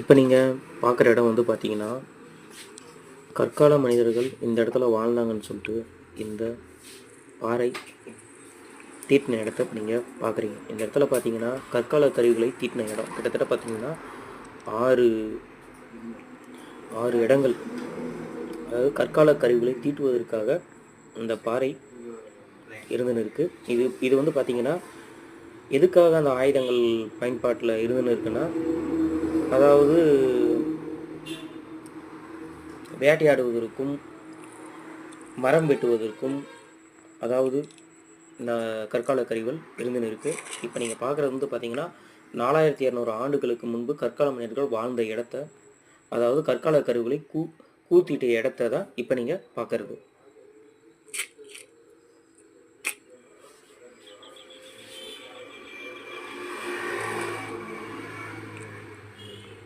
இப்போ நீங்கள் பார்க்குற இடம் வந்து பார்த்தீங்கன்னா கற்கால மனிதர்கள் இந்த இடத்துல வாழ்ந்தாங்கன்னு சொல்லிட்டு இந்த பாறை தீட்டின இடத்த நீங்கள் பார்க்குறீங்க. இந்த இடத்துல பார்த்தீங்கன்னா கற்கால கருவிகளை தீட்டின இடம். கிட்டத்தட்ட பார்த்தீங்கன்னா ஆறு ஆறு இடங்கள். அதாவது கற்கால கருவிகளை தீட்டுவதற்காக இந்த பாறை இருந்துன்னு இருக்குது இது இது வந்து பார்த்தீங்கன்னா எதுக்காக அந்த ஆயுதங்கள் பயன்பாட்டில் இருந்துன்னு இருக்குன்னா அதாவது வேட்டையாடுவதற்கும் மரம் வெட்டுவதற்கும் அதாவது கற்கால கருவிகள் இருந்துன்னு இருக்குது இப்போ நீங்கள் பார்க்குறது வந்து பார்த்தீங்கன்னா நாலாயிரத்தி இரநூறு ஆண்டுகளுக்கு முன்பு கற்கால மனிதர்கள் வாழ்ந்த இடத்த அதாவது கற்கால கருவிகளை கூ கூத்திட்ட இடத்த தான் இப்போ நீங்கள் பார்க்குறது